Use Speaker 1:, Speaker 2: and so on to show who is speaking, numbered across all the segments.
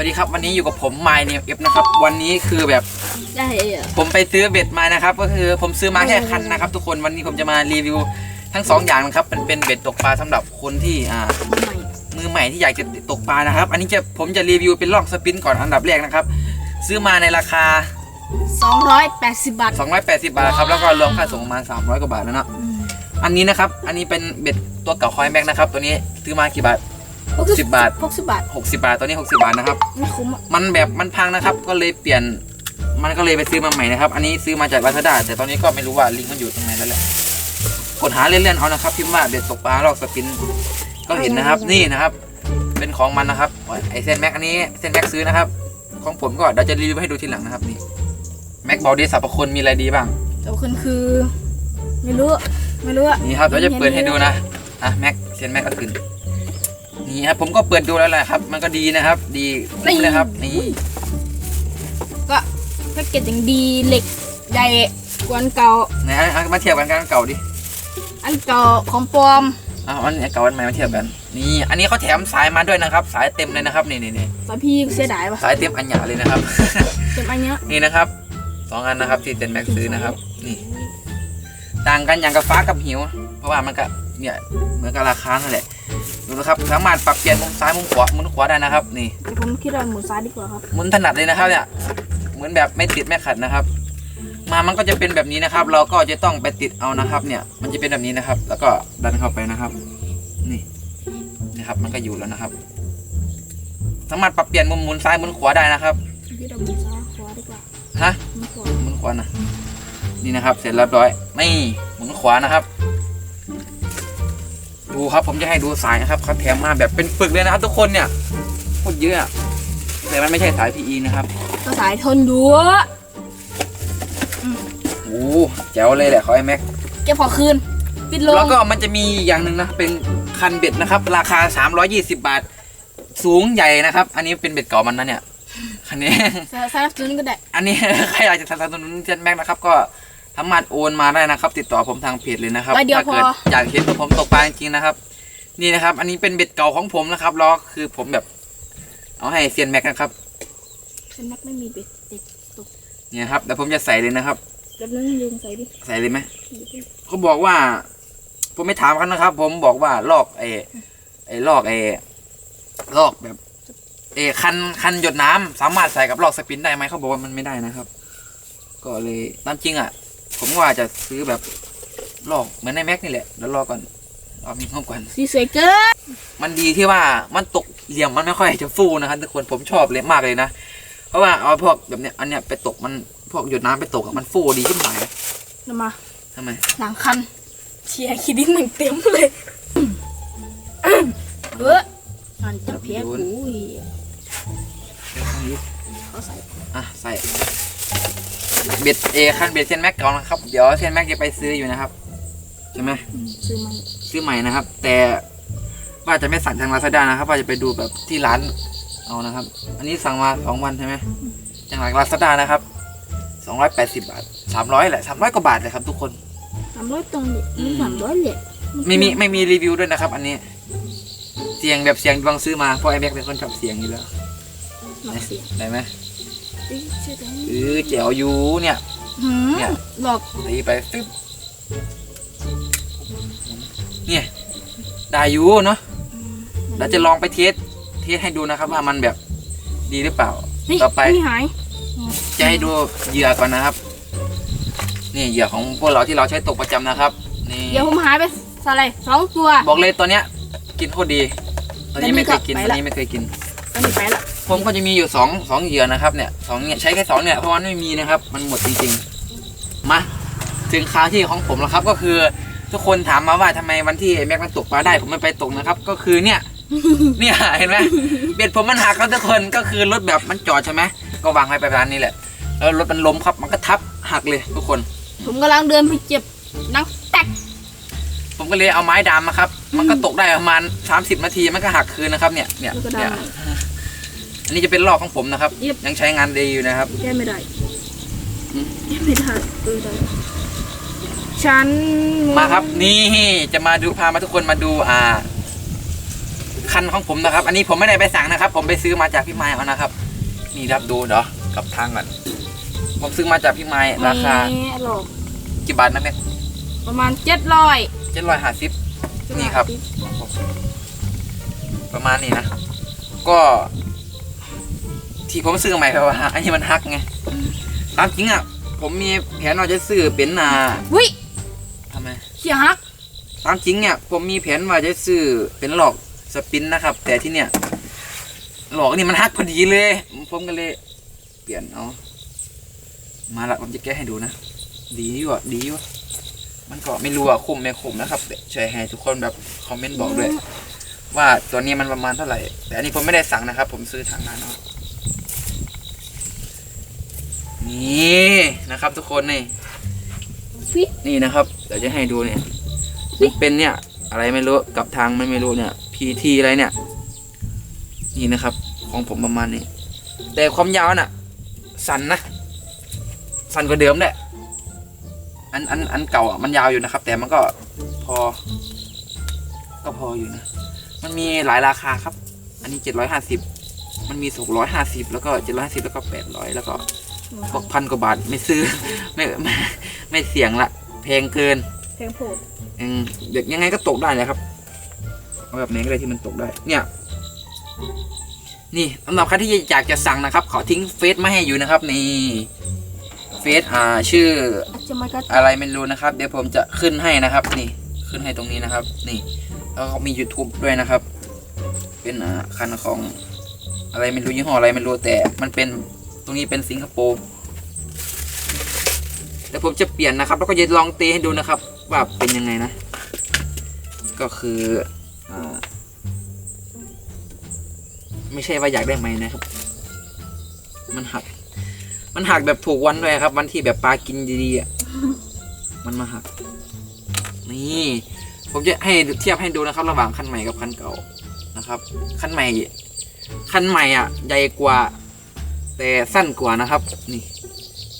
Speaker 1: วัสดีครับวันนี้อยู่กับผมไมเนมเอฟนะครับ วันนี้คือแบบ
Speaker 2: ได้เหรอ
Speaker 1: ผมไปซื้อเบ็ดมานะครับ ก็คือผมซื้อมาแค่คันนะครับ ทุกคนวันนี้ผมจะมารีวิวทั้งสองอย่างนะครับเป็นเป็นเบ็ดตกปลาสำหรับคนที่อ่า
Speaker 2: ใหม่
Speaker 1: มือใหม่ที่อยากจะตกปลานะครับ อันนี้จะผมจะรีวิวเป็นลอกสปินก่อนอันดับแรกนะครับ ซื้อมาในราคา
Speaker 2: สองร้อยแปดสิบบาท
Speaker 1: 280 บาทครับแล้วก็รวมค่าส่งประมาณ300กว่าบาทแล้วเนาะอันนี้นะครับ อันนี้เป็นเบ็ดตัวเก่าคอยแม็กนะครับ ตัวนี้ซื้อมากี่บาท 60 บาท
Speaker 2: หกสิบบาท
Speaker 1: 60 บาทตัวนี้ 60 บาทนะครับ
Speaker 2: ไม่คุ้มอะ
Speaker 1: มันแบบมันพังนะครับ ก็เลยเปลี่ยน มันก็เลยไปซื้อมาใหม่นะครับ อันนี้ซื้อมาจากลาซาด้าแต่ตอนนี้ก็ไม่รู้ว่าลิงก์มันอยู่ตรงไหนแล้วแหละ กดหาเลื่อนๆเอานะครับพิมพ์ว่าเบ็ดตกปลาลอกสปิน ก็เห็นนะครับ นี่นะครับ เป็นของมันนะครับ ไอเซนแม็กอันนี้เซนแม็กซื้อนะครับ ของผมก็เดี๋ยวจะรีวิวให้ดูทีหลังนะครับนี่ แม็กบอกดีสรรพคุณมีอะไรดีบ้าง
Speaker 2: แต่ว่าคุณคือ ไม่รู้ ไม่รู้อะ
Speaker 1: นี่ครับเดี๋ยวจะเปิดให้ดูนะ อะแม็กเซนแม็กก็ขึ้น นี่ครับผมก็เปิดดูแล้วแหละครับ มันก็ดีนะครับ ดีคุ้มเลยครับนี่
Speaker 2: ก็แพ็กเกจอย่างดีเหล็กใหญ่กว่าอันเก่า
Speaker 1: ไหนอะมาเทียบกันกันเก่าดิ
Speaker 2: อันเก่าของปลอม
Speaker 1: อ้าวอันนี้เก่าอันใหม่มาเทียบกัน นี่ อันนี้เขาแถมสายมาด้วยนะครับ สายเต็มเลยนะครับนี่นี่นี่
Speaker 2: แต่พี่เสียดายว่ะ
Speaker 1: สายเต็มอันหยาเลยนะครับ
Speaker 2: เต็มอันเนี้ย
Speaker 1: นี่นะครับสองอันนะครับที่เต็นแม็กซื้อนะครับ นี่ ต่างกันอย่างกับฟ้ากับหิว เพราะว่ามันก็ เนี่ยเหมือนกับราคานั่นแหละดูนะครับสามารถปรับเปลี่ยนมุมซ้ายมุมขวามุมขวาได้นะครับ นี่
Speaker 2: แต่ผมคิดว่าหมูซ้ายดีกว่าครับ
Speaker 1: หมุนถนัดเลยนะครับเนี่ยเหมือนแบบไม่ติดไม่ขัดนะครับ มามันก็จะเป็นแบบนี้นะครับ เราก็จะต้องไปติดเอานะครับ เนี่ย มันจะเป็นแบบนี้นะครับ แล้วก็ดันเข้าไปนะครับ นี่นะครับ มันก็อยู่แล้วนะครับ สามารถปรับเปลี่ยนมุมหมุนซ้ายหมุนขวาได้นะครับ
Speaker 2: พี่เราหมูซ้ายขวาดีกว่า
Speaker 1: ฮะ
Speaker 2: หมูขวา
Speaker 1: หมุนขวานะนี่นะครับ เสร็จเรียบร้อยนี่หมุนขวานะครับ ดูครับผมจะให้ดูสายนะครับเขาแถมมาแบบเป็นปึกเลยนะครับ ทุกคนเนี่ยโคตรเยอะอะแต่มันไม่ใช่สาย PE นะครับ
Speaker 2: ก็สายทนดู
Speaker 1: โอ้แจ๋วเลยแหละเขาไอแม็ก
Speaker 2: เก็บขอคืนปิดลง
Speaker 1: แล้วก็มันจะมีอย่างหนึ่งนะเป็นคันเบ็ดนะครับ ราคา 320 บาท สูงใหญ่นะครับ อันนี้เป็นเบ็ดเก่ามันนะเนี่ยคันนี้
Speaker 2: สายสนับสนุนก็ได้
Speaker 1: อันนี้ใครอยากจะสนับสนุนเซนแม็กนะครับก็ สามารถโอนมาได้นะครับ ติดต่อผมทางเพจเลยนะครับ
Speaker 2: ร้อยเดียว
Speaker 1: ถ้าเกิด
Speaker 2: พอ
Speaker 1: อยากเห็นผมตกปลาจริงๆนะครับ นี่นะครับ อันนี้เป็นเบ็ดเก่าของผมนะครับล้อคือผมแบบ เอาให้เซียนแม็กนะครับ
Speaker 2: ฉันมักไม่มีเบ็ดเด็กตก
Speaker 1: เนี่ยครับเดี๋ยวผมจะใส่เลยนะครับ
Speaker 2: แล้วนั่งยืนใส่ดิ
Speaker 1: ใส่เลยไหมเขาบอกว่า ผมไม่ถามเขานะครับ ผมบอกว่าลอกไอ้ไอ้ลอกไอ้ลอกแบบเอ้คันคันหยดน้ำสามารถใส่กับลอกสปินได้ไหมเขาบอกว่ามันไม่ได้นะครับ ก็เลยตามจริงอะ ผมว่าจะซื้อแบบลอกเหมือนในแม็กนี่แหละแล้วรอก่อนรอมีงบก่อน
Speaker 2: สีสวยเกิน
Speaker 1: มันดีที่ว่ามันตกเหลี่ยมมันไม่ค่อยจะฟูนะครับทุกคนผมชอบเลยมากเลยนะเพราะว่าเอาพวกแบบเนี้ยอันเนี้ยไปตกมันพวกหยดน้ำไปตกอะมันฟูดีขึ้นหน่อย
Speaker 2: นำมา
Speaker 1: ทำไม
Speaker 2: หลังคันเชียร์คิดดินหนึ่งเต็มเลยเออมันจะเพี้ยกูอีกเขาใส่
Speaker 1: อะใส่ เบ็ดเอคันเบ็ดเซนแม็กก่อนนะครับ เดี๋ยวเซนแม็กจะไปซื้ออยู่นะครับใช่ไหม
Speaker 2: อืมซื้อมัน
Speaker 1: ซื้อใหม่นะครับ แต่ว่าจะไม่สั่งทางลาซาด้านะครับ ว่าจะไปดูแบบที่ร้านเอานะครับ อันนี้สั่งมาสองวันใช่ไหมจากหลังลาซาด้านะครับสองร้อยแปดสิบบาทสามร้อยแหละสามร้อยกว่าบาทเลยครับทุกคน
Speaker 2: สามร้อยตรงเลยมันสามร้อยเลย
Speaker 1: ไม่มีไม่มีรีวิวด้วยนะครับ อันนี้ เสียงแบบเสียงดวงซื้อมาเพราะไอ้แม็กเป็นคนชอบเสียงอยู่แล้ว
Speaker 2: หลอกเสียง
Speaker 1: ได้ไหม
Speaker 2: เอ้ยชื่อตัวนี้
Speaker 1: เออแจ๋วอยู่เนี่ย
Speaker 2: หืม
Speaker 1: เนี่ย
Speaker 2: หลอก
Speaker 1: ตีไปฟึบเนี่ยได้อยู่เนาะเราจะลองไปเทสเทสให้ดูนะครับ ว่ามันแบบดีหรือเปล่า
Speaker 2: นี่
Speaker 1: ต่อไป
Speaker 2: นี่หาย
Speaker 1: จะให้ดูเหยื่อก่อนนะครับ นี่เหยื่อของพวกเราที่เราใช้ตกประจำนะครับนี่
Speaker 2: เดี๋ยวผมหายไปอะไรสองตัว
Speaker 1: บอกเลยตัวเนี้ย กินโคตรดี ตัวนี้ไม่เคยกิน
Speaker 2: ไป
Speaker 1: ตัว
Speaker 2: ละ
Speaker 1: นี้ไม่เคยกิน
Speaker 2: ตอนนี้ไปละ
Speaker 1: ผมก็จะมีอยู่สองสองเหยื่อนะครับเนี่ยสองเนี่ยใช้แค่สองเนี่ยเพราะว่าไม่มีนะครับ มันหมดจริงๆมาถึงคราวที่ของผมแล้วครับก็คือ ทุกคนถามมาว่าทำไมวันที่ไอ้แม็กมันตกปลาได้ผมไม่ไปตกนะครับ ก็คือเนี่ยเนี่ยเห็นไหมเบ็ดผมมันหักแล้วทุกคนก็คือรถแบบมันจอดใช่ไหมก็วางไว้ประมาณนี้แหละแล้วรถมันล้มครับมันก็ทับหักเลยทุกคน
Speaker 2: ผมกำลังเดินไปเจ็บนังแตก
Speaker 1: ผมก็เลยเอาไม้ดามมาครับ มันก็ตกได้ประมาณ 30 นาทีมันก็หักคืนนะครับเนี่ยเนี่ย
Speaker 2: แล้วก็ได้
Speaker 1: เนี่ย อันนี้จะเป็นลอกของผมนะครับ
Speaker 2: เย็บ
Speaker 1: ยังใช้งานดีอยู่นะครับ
Speaker 2: แก้ไม่ได้
Speaker 1: อืม
Speaker 2: แก้ไม่ได้เออได้ฉัน
Speaker 1: มาครับ นี่จะมาดูพามาทุกคนมาดูอ่า คันของผมนะครับ อันนี้ผมไม่ได้ไปสั่งนะครับ ผมไปซื้อมาจากพี่ไม้เอานะครับ นี่ครับดูเดี๋ยวกลับทางก่อนผมซื้อมาจากพี่ไม้ราคา
Speaker 2: นี่หลอก
Speaker 1: กี่บาทนะแม่
Speaker 2: ประมาณเจ็ดร้อย
Speaker 1: เจ็ดร้อยห้าสิบ นี่ครับ ประมาณนี้นะ ก็ ที่ผมซื้อใหม่เพราะว่าอันนี้มันฮักไงตามจริงอะผมมีแผนว่าจะซื้อเป็นอ่า
Speaker 2: วิ
Speaker 1: ทำไม
Speaker 2: เสียฮัก
Speaker 1: ตามจริงเนี่ยผมมีแผนว่าจะซื้อเป็นหลอกสปินนะครับ แต่ที่เนี่ย หลอกนี่มันฮักพอดีเลย ผมก็เลย เปลี่ยนเอามาละผมจะแก้ให้ดูนะ ดีอยู่อะดีอยู่อะมันก็ไม่รู้อะคุ้มไม่คุ้มนะครับเดี๋ยวช่วยให้ทุกคนแบบคอมเมนต์บอกด้วยว่าตัวนี้มันประมาณเท่าไหร่ แต่อันนี้ผมไม่ได้สั่งนะครับ ผมซื้อทางร้านเอา นี่นะครับทุกคนนี่
Speaker 2: วิ
Speaker 1: นี่นะครับเดี๋ยวจะให้ดูเนี่ยมันเป็นเนี่ย อะไรไม่รู้กับทางไม่ไม่รู้เนี่ย PT อะไรเนี่ย นี่นะครับ ของผมประมาณนี้ แต่ความยาวน่ะ สั้นนะ สั้นกว่าเดิมแหละอันอันอันเก่าอะมันยาวอยู่นะครับ แต่มันก็พอ ก็พออยู่นะ มันมีหลายราคาครับ อันนี้เจ็ดร้อยห้าสิบมันมีหกร้อยห้าสิบแล้วก็เจ็ดร้อยห้าสิบแล้วก็แปดร้อยแล้วก็ พวกพันกว่าบาทไม่ซื้อ ไม่ไม่ไม่เสี่ยงละแพงเกิน
Speaker 2: แพงโผด
Speaker 1: อืมเด็กยังไงก็ตกได้เลยครับเอาแบบไหนก็ได้ที่มันตกได้ เนี่ยนี่สำหรับใครที่อยากจะสั่งนะครับขอทิ้งเฟซมาให้อยู่นะครับนี่เฟซอ่าชื่อ
Speaker 2: อาจจะไม่ก็
Speaker 1: อะไรไม่รู้นะครับ เดี๋ยวผมจะขึ้นให้นะครับ นี่ขึ้นให้ตรงนี้นะครับ นี่ แล้วก็มี YouTube ด้วยนะครับ เป็นอ่าคันของอะไรไม่รู้ยี่ห้ออะไรไม่รู้แต่มันเป็นต รงนี้เป็นสิงคโปร์เดี๋ยวผมจะเปลี่ยนนะครับ แล้วก็จะลองเตะให้ดูนะครับ ว่าเป็นยังไงนะ ก็คืออไม่ใช่ว่าอยากได้ไหมนะครับ มันหัก มันหักแบบถูกวันด้วยครับ วันที่แบบปลากินดีๆอะมันมาหัก นี่ ผมจะให้เทียบให้ดูนะครับ ระหว่างคันใหม่กับคันเก่านะครับ คันใหม่ คันใหม่อะ ใหญ่กว่า แต่สั้นกว่านะครับ นี่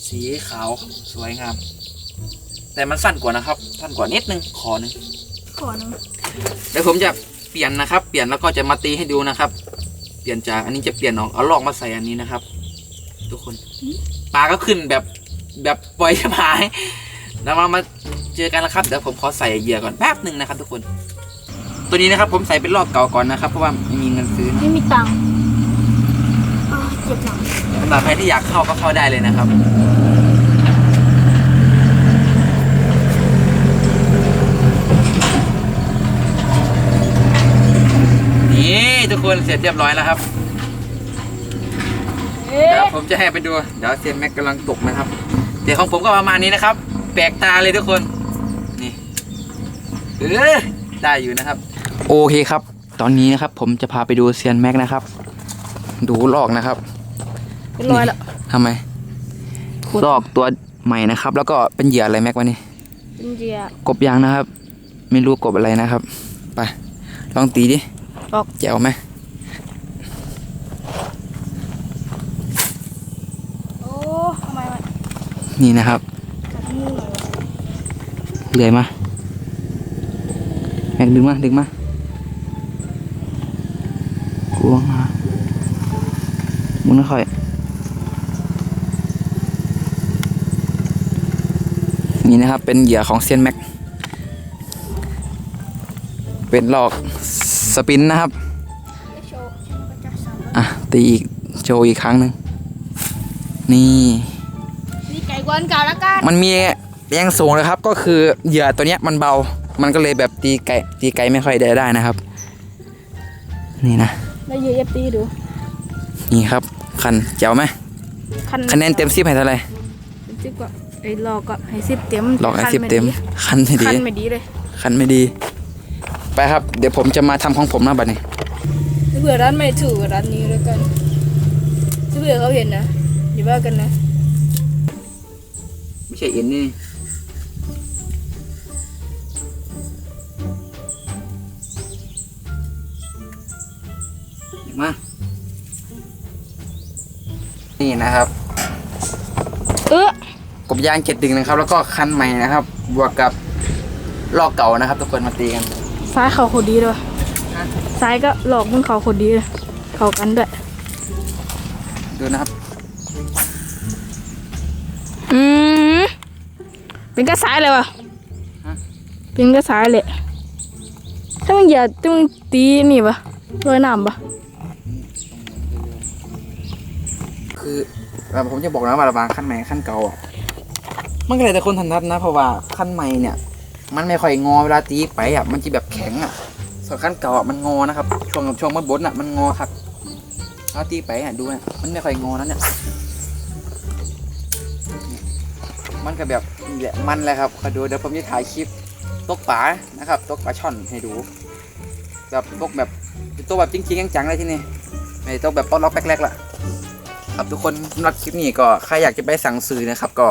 Speaker 1: สีขาวสวยงาม แต่มันสั้นกว่านะครับ สั้นกว่านิดนึงคอหนึง
Speaker 2: ขอหนึง
Speaker 1: เดี๋ยวผมจะเปลี่ยนนะครับ เปลี่ยนแล้วก็จะมาตีให้ดูนะครับ เปลี่ยนจากอันนี้จะเปลี่ยนออกเอาลอกมาใส่อันนี้นะครับ ทุกคนปลาก็ขึ้นแบบแบบปล่อยหายแล้วเรามาเจอกันนะครับเดี๋ยวผมขอใส่เหยื่อก่อนแป๊บหนึ่งนะครับ ทุกคน ตัวนี้นะครับผมใส่เป็นลอกเก่าก่อนนะครับ เพราะว่าไม่มีเงินซื้อนะ
Speaker 2: ไม่มีตังค์อ้าวเจ็บหลัง
Speaker 1: สำหรับใครที่อยากเข้าก็เข้าได้เลยนะครับนี่ทุกคนเสร็จเรียบร้อยแล้วครับ
Speaker 2: เอ๊
Speaker 1: เดี๋ยวะผมจะให้ไปดูเดี๋ยวเซียนแม็กกำลังตกนะครับเดี๋ยวของผมก็ประมาณนี้นะครับ แปลกตาเลยทุกคนนี่เออได้อยู่นะครับ โอเคครับ ตอนนี้นะครับผมจะพาไปดูเซียนแม็กนะครับ ดูลอกนะครับ
Speaker 2: เป็นรอยละ
Speaker 1: ทำไมลอกตัวใหม่นะครับ แล้วก็เป็นเหยื่ออะไรแม็กวะนี่
Speaker 2: เป็นเหยื่อก
Speaker 1: บยางนะครับ ไม่รู้กบอะไรนะครับไปลองตีดิ
Speaker 2: ออก
Speaker 1: แจ๋วไหม
Speaker 2: โอ้ทำไมมัน
Speaker 1: นี่นะครับ
Speaker 2: กัดมือหน่อยวะ
Speaker 1: เลื่อยมาแม็กดึงมาดึงมากลวงมามุนค่อย นี่นะครับเป็นเหยื่อของเซียนแม็ก เป็นหลอกสปินนะครับ
Speaker 2: ได้โชว์ฉันก็จะสั่ง
Speaker 1: อะตีอีกโชว์อีกครั้งหนึ่งนี่
Speaker 2: นี่ไก่กวนเก่าแล้วกัน
Speaker 1: มันมีแรงสูงนะครับ ก็คือเหยื่อตัวเนี้ยมันเบา มันก็เลยแบบตีไก่ตีไก่ไม่ค่อยได้ได้นะครับ นี่นะ
Speaker 2: แล้วเหยื่อเอฟตีดู
Speaker 1: นี่ครับ คันเจ๋วไหม
Speaker 2: คัน
Speaker 1: คะแนนเต็มสิบให้เท่าไหร่
Speaker 2: เป็นสิบก็ ไอ้หลอกก็ให้สิบเต็ม
Speaker 1: ลองไอ้
Speaker 2: คัน
Speaker 1: สิบเต็ม คันไม่
Speaker 2: คั
Speaker 1: ดี
Speaker 2: นไม่ดีเลย
Speaker 1: คันไม่ดี ไปครับ เดี๋ยวผมจะมาทำของผมนะบัดนี้
Speaker 2: เผื่อร้านไม่ถูกร้านนี้แล้วกันถ้าเผื่อเขาเห็นนะอย่าว่ากันนะ
Speaker 1: ไม่ใช่เอ็นนี่ มา นี่นะครับ
Speaker 2: เออก
Speaker 1: บยางเจ็ดดึงนะครับ แล้วก็คันใหม่นะครับ บวกกับลอกเก่านะครับ ทุกคนมาตีกัน
Speaker 2: ซ้ายเขาโคตรดีเลย
Speaker 1: ใช่ะ
Speaker 2: ซ้ายก็หลอกมึงเขาคนดีเลยเขากันด้วย
Speaker 1: ดูนะครับ
Speaker 2: อืมเป็นกระสายเลยวะ
Speaker 1: ฮะ
Speaker 2: เป็นกระสายเลยถ้ามึงอย่าถ้ามึงตีนี่ปะลอยน้ำปะ
Speaker 1: คือเอ่อผมจะบอกนะว่าระหวางขั้นใหม่ขั้นเก่าอะ มันก็เลยแต่คนถนัดนะ เพราะว่าขั้นใหม่เนี่ย มันไม่ค่อยงอเวลาตีไปอะมันจะแบบแข็งอะส่วนขั้นเก่าอะมันงอนะครับ ช่วงช่วงมันบดอะมันงอครับเวลาตีไปอะดูนะมันไม่ค่อยงอนั่นเนี่ยมันก็แบบแหละมันแหละครับคอยดูเดี๋ยวผมจะถ่ายคลิปตกปลานะครับตกปลาช่อนให้ดู แบบตกแบบตัวแบบจริงๆจังๆเลยที่นี่ไม่ตกแบบป๊อดล็อกแป๊กแรกละครับทุกคนสำหรับคลิปนี้ก็ใครอยากจะไปสั่งซื้อนะครับ ก็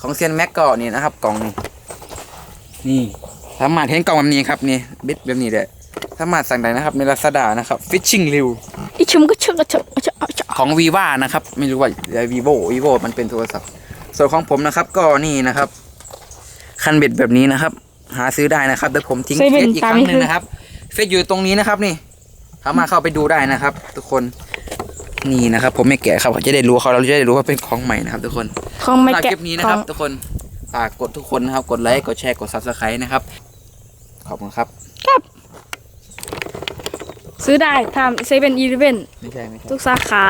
Speaker 1: ของเซียนแม็กก็นี่นะครับ กล่องนี้นี่สามารถเห็นกล่องแบบนี้ครับนี่บิดแบบนี้เลยสามารถสั่งได้นะครับในลาซาด้านะครับฟิชชิ่งริว
Speaker 2: อีชุมก็เชื่อก็เชื่อก็เชื่อก็เชื่อ
Speaker 1: ของวีว่านะครับ ไม่รู้ว่าวีโววีโวมันเป็นโทรศัพท์ส่วนของผมนะครับก็นี่นะครับ คันเบ็ดแบบนี้นะครับ หาซื้อได้นะครับเดี๋ยวผมทิ้งเฟซอีกครั้งหนึ่งนะครับเฟซอยู่ตรงนี้นะครับนี่สามารถเข้าไปดูได้นะครับ ทุกคนนี่นะครับ ผมไม่แกะครับจะได้รู้เขาเราจะได้รู้ว่าเป็นของใหม่นะครับ ทุกคน
Speaker 2: ของไม่
Speaker 1: สำหรับ
Speaker 2: แกะ
Speaker 1: คลิปนี้นะ
Speaker 2: ข
Speaker 1: ค
Speaker 2: อ
Speaker 1: รั
Speaker 2: ง
Speaker 1: บทุกคนฝากกดทุกคนนะครับ กดไลค์กดแชร์กด subscribe นะครับ ขอบคุณครับ
Speaker 2: ซื้อได้ทำเซเว่นอีเลเว่น
Speaker 1: ไม่ใช่ไม่ใช่
Speaker 2: ทุกสาขา